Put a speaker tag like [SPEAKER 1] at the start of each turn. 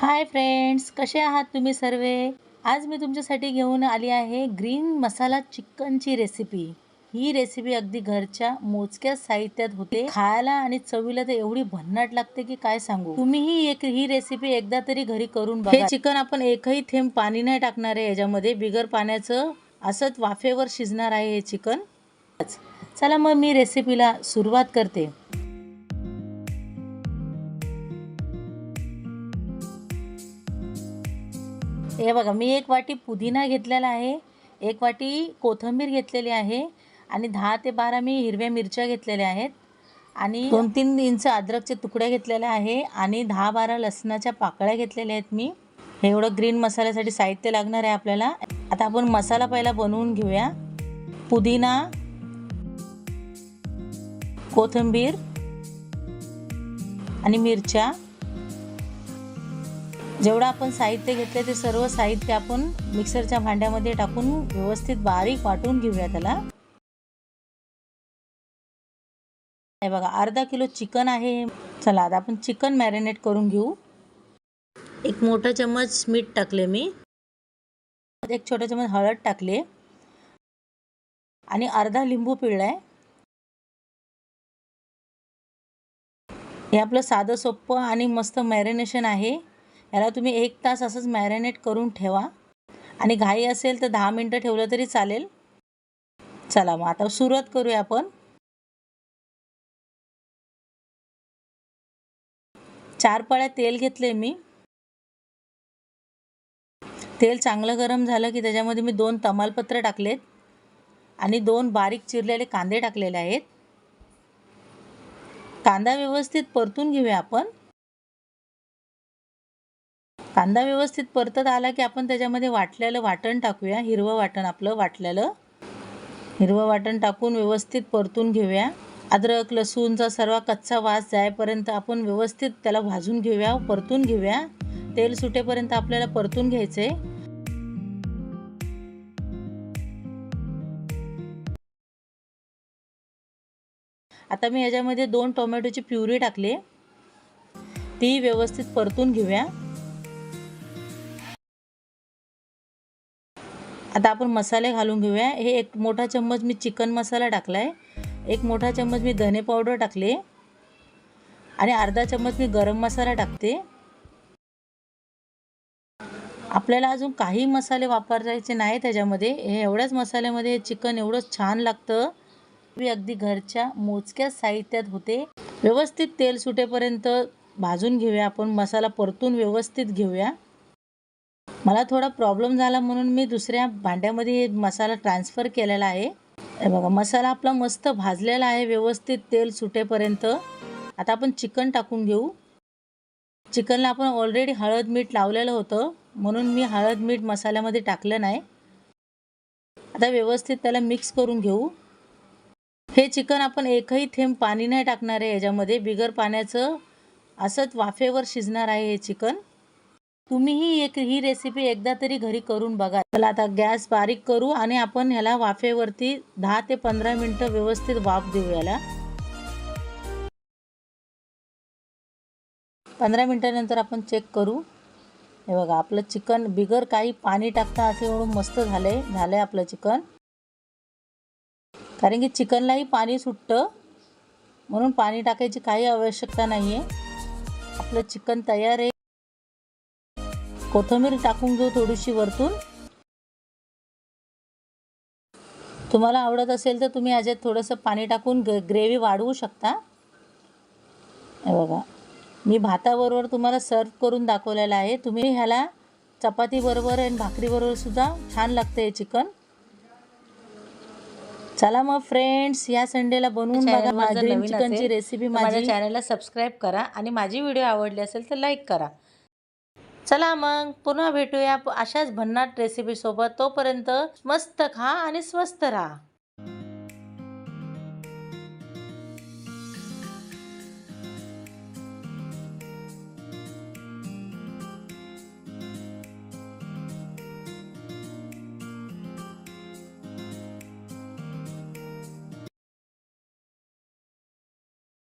[SPEAKER 1] Hi friends कसे आहात तुम्ही सर्व? आज मी तुमच्यासाठी घेऊन आली आहे ग्रीन मसाला चिकनची रेसिपी. ही रेसिपी अगदी घरच्या मोजक्या साहित्यात होते. खायला आणि चवीला तर एवढी भन्नाट लागते की काय सांगू? तुम्हीही एक ही रेसिपी एकदा तरी घरी करून बघा. हे चिकन आपण एकही थेंब पाणी नाही टाकणार आहे याच्यामध्ये. बिगर पाण्याचं असंच वाफेवर शिजणार आहे हे चिकन. चला मग मी रेसिपीला सुरुवात करते. हे बघा मी एक वाटी पुदिना घेतलेला आहे एक वाटी कोथिंबीर घेतलेली आहे आणि दहा ते बारा मी हिरव्या मिरच्या घेतलेल्या आहेत आणि दोन तीन इंच अद्रकचे तुकडे घेतलेले आहे आणि दहा बारा लसणाच्या पाकळ्या घेतलेल्या आहेत मी. हे एवढं ग्रीन मसाल्यासाठी साहित्य लागणार आहे आपल्याला. आता आपण मसाला पहिला बनवून घेऊया. पुदिना कोथिंबीर आणि मिरच्या. जेवढं आपण साहित्य घेतलं ते सर्व साहित्य आपण मिक्सरच्या भांड्यामध्ये टाकून व्यवस्थित बारीक वाटून घेऊया त्याला. हे बघा अर्धा किलो चिकन आहे चला आता आपण चिकन मॅरिनेट करून घेऊ. एक मोठा चम्मच मीठ टाकले मी. एक छोटा चम्मच हळद टाकले. आणि अर्धा लिंबू पिळलाय. हे आपलं साधं सोपं आणि मस्त मॅरिनेशन आहे. याला तुम्ही एक तास असंच मॅरिनेट करून ठेवा. आणि घाई असेल तर दहा मिनटं ठेवलं तरी चालेल. चला मग आता सुरुवात करूया आपण. चार पळ्या तेल घेतले मी. तेल चांगलं गरम झालं की त्याच्यामध्ये मी दोन तमालपत्र टाकलेत. आणि दोन बारीक चिरलेले कांदे टाकलेले आहेत. कांदा व्यवस्थित परतून घेऊया आपण. कांदा व्यवस्थित परतत आला की आपण त्याच्यामध्ये वाटलेलं वाटण टाकूया हिरवं वाटण आपलं वाटलेलं हिरवं वाटण टाकून व्यवस्थित परतून घेऊया. अद्रक लसूणचा सर्व कच्चा वास जायपर्यंत आपण व्यवस्थित त्याला भाजून घेऊया परतून घेऊया. तेल सुटेपर्यंत आपल्याला परतून घ्यायचे आता मी याच्यामध्ये दोन टोमॅटोची प्युरी टाकली. ती व्यवस्थित परतून घेऊया. आता आपण मसाले घालून घेऊया. हे एक मोठा चम्मच मी चिकन मसाला टाकला आहे एक मोठा चम्मच मी धने पावडर टाकले. आणि अर्धा चम्मच मी गरम मसाला टाकते. आपल्याला अजून काही मसाले वापरायचे नाही त्याच्यामध्ये. हे एवढ्याच मसाल्यामध्ये चिकन एवढंच छान लागतं. मी अगदी घरच्या मोजक्या साहित्यात होते. व्यवस्थित तेल सुटेपर्यंत भाजून घेऊया आपण. मसाला परतून व्यवस्थित घेऊया. मला थोडा प्रॉब्लेम झाला म्हणून मी दुसऱ्या भांड्यामध्ये मसाला ट्रान्सफर केलेला आहे. हे बघा मसाला आपला मस्त भाजलेला आहे व्यवस्थित तेल सुटेपर्यंत. आता आपण चिकन टाकून घेऊ. चिकनला आपण ऑलरेडी हळद मीठ लावलेलं होतं म्हणून मी हळद मीठ मसाल्यामध्ये टाकलं नाही. आता व्यवस्थित त्याला मिक्स करून घेऊ. हे चिकन आपण एकही थेंब पाणी नाही टाकणार आहे याच्यामध्ये. बिगर पाण्याचं असंच वाफेवर शिजणार आहे हे चिकन. तुम्हीही एक ही रेसिपी एकदा तरी घरी करून बघा. चला आता गॅस बारीक करू आणि आपण ह्याला वाफेवरती दहा ते पंधरा मिनटं व्यवस्थित वाफ देऊ याला पंधरा मिनटानंतर आपण चेक करू. हे बघा आपलं चिकन बिगर काही पाणी टाकता असे एवढं मस्त झालंय झालंय आपलं चिकन. कारण की चिकनलाही पाणी सुटतं म्हणून पाणी टाकायची काही आवश्यकता नाही आहे आपलं चिकन तयार आहे. कोथिंबीर टाकून घेऊ थोडीशी वरतून. तुम्हाला आवडत असेल तर तुम्ही याच्यात थोडंसं पाणी टाकून ग ग्रेव्ही वाढवू शकता. हे बघा मी भाताबरोबर तुम्हाला सर्व करून दाखवलेलं आहे. तुम्ही ह्याला चपातीबरोबर आणि भाकरीबरोबर सुद्धा छान लागतं हे चिकन. चला मग फ्रेंड्स या संडेला बनवून बघा माझी चिकनची रेसिपी माझ्या चॅनलला सबस्क्राईब करा आणि माझी व्हिडिओ आवडली असेल तर लाईक करा. चला मग पुन्हा भेटूया. अशाच भन्नाट रेसिपीसोबत तोपर्यंत मस्त खा आणि स्वस्त राहा.